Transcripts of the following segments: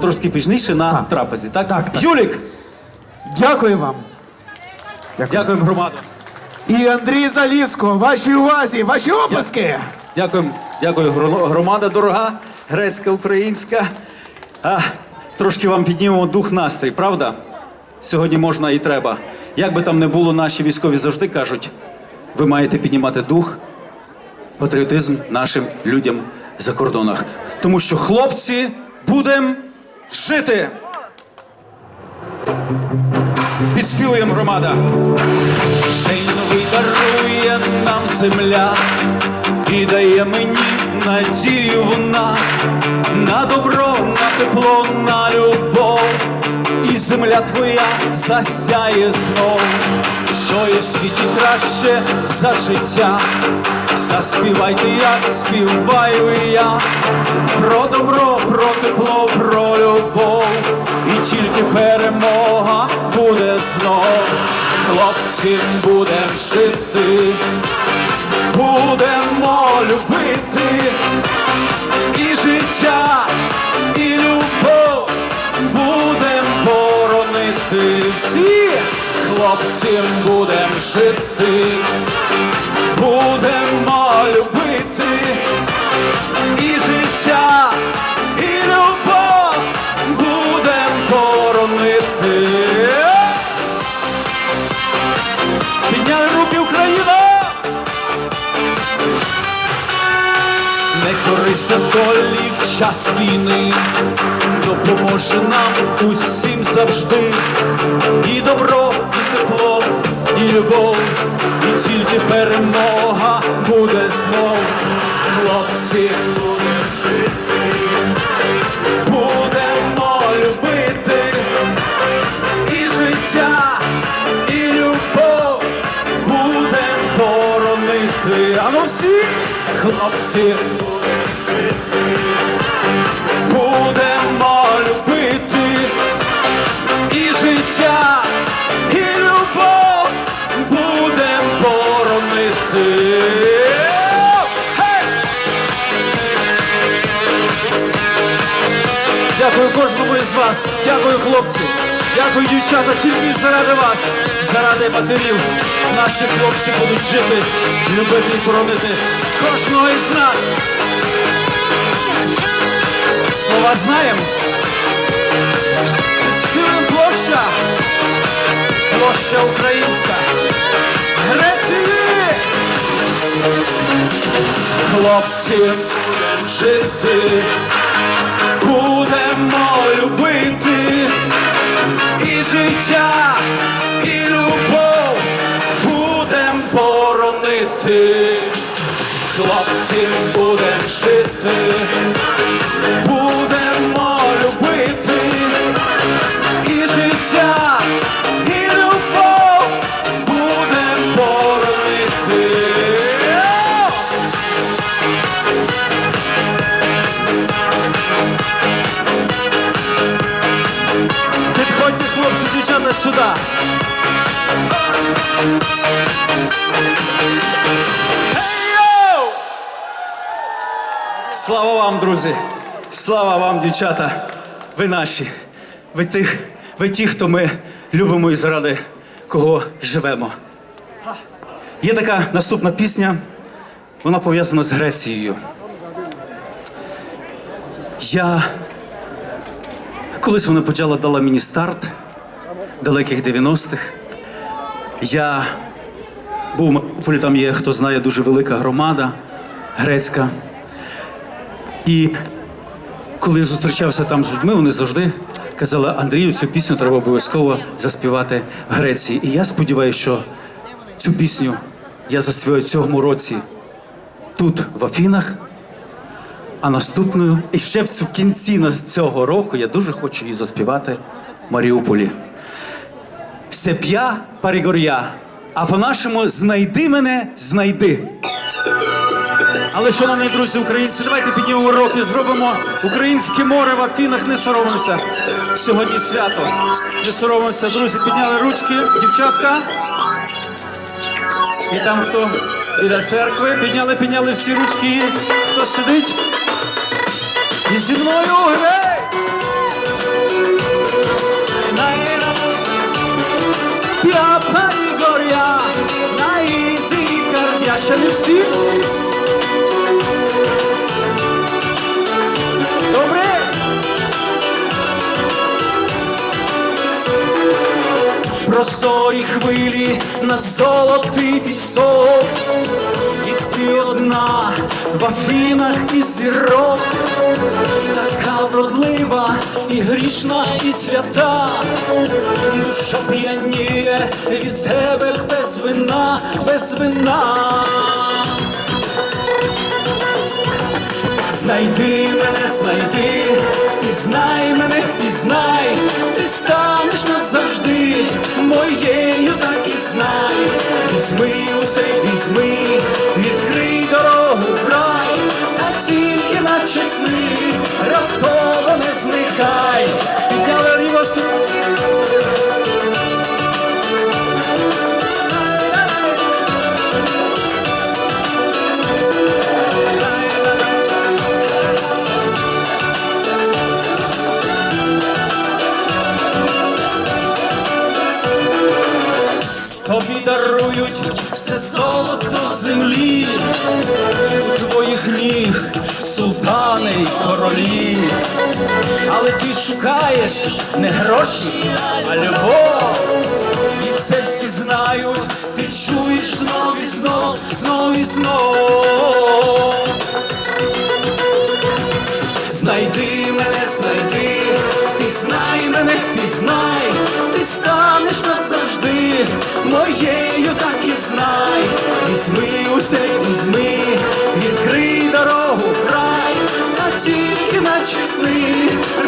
трошки пізніше на Так. трапезі, так? Так, так. Юлік, Дякую вам. Дякую. дякуємо громаду. І Андрій Заліско, вашій увазі, ваші. Дякуємо, дякую, гро- громада дорога, грецька, українська. А, трошки вам піднімемо дух настрій, правда? Сьогодні можна і треба. Як би там не було, наші військові завжди кажуть, ви маєте піднімати дух, патріотизм нашим людям за кордонах. Тому що хлопці будемо жити. Підспівуємо громада. День новий дарує нам земля і дає мені надію вона на добро, на тепло, на любов. І земля твоя засяє знов, що є в світі краще за життя. Заспівайте, як співаю я, про добро, про тепло, і перемога буде знов. Хлопці будем жити, будемо любити. І життя, і любов будем боронити. Всі, хлопцям будем жити, будемо любити корися долі в час війни, допоможе нам усім завжди. І добро, і тепло, і любов, і тільки перемога буде знов. Хлопці будемо жити, будемо любити і життя, і любов будем боронити. А ну всі, хлопці, Дякую кожному із вас. Дякую, хлопці. Дякую, дівчата, тільки заради вас, заради матерів. Наші хлопці будуть жити, любити і боронити кожного із нас. Слова знаємо. Співаємо площа. Площа українська. Греції! Хлопці будемо жити будемо любити і життя, і любов будем боронити. Підходьте, хлопці, дівчата, сюди. Слава вам, друзі! Слава вам, дівчата! Ви наші. Ви тих, ви ті, хто ми любимо і заради кого живемо. Є така наступна пісня, вона пов'язана з Грецією. Я Колись вона почала дала мені старт далеких 90-х. Я був в Маріуполі, там є, хто знає, дуже велика громада грецька. І коли я зустрічався там з людьми, вони завжди казали, Андрію, цю пісню треба обов'язково заспівати в Греції. І я сподіваюся, що цю пісню я заспіваю цьому році тут, в Афінах. А наступною, і ще в кінці цього року я дуже хочу її заспівати в Маріуполі. Сеп'я парігор'я, а по-нашому знайди мене, знайди. Але, шановні друзі, українці, давайте піднімемо руки, зробимо українське море в Афінах, не соромимося. Сьогодні свято. Не соромимося, друзі, підняли ручки, дівчатка. І там хто біля церкви, підняли, підняли всі ручки. Хто сидить? І зі мною грей! Я перегоря на ізі картя ще не всі. Прозорі хвилі на золотий пісок, і ти одна в Афінах і зірок, така вродлива і грішна, і свята, душа п'яніє від тебе без вина, без вина. Знайди мене, знайди, впізнай мене, впізнай, ти станеш назавжди моєю, так і знай. Візьми усе, візьми, відкрий дорогу в рай, а тільки наче сни, у твоїх ніг султани й королі, але ти шукаєш не гроші, а любов. І це всі знають, ти чуєш знов і знов, знов і знов. Усе, візьми, відкрий дорогу край, а тільки наче сни,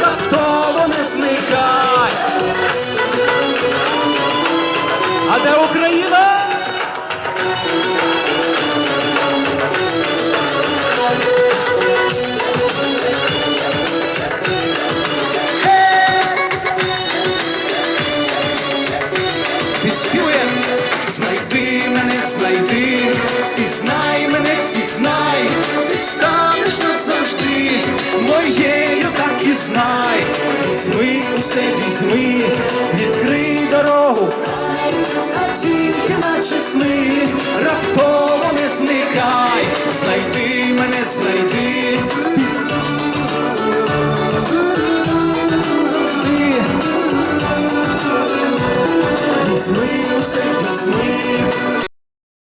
раптово не зникай. Знайди мене, знайди,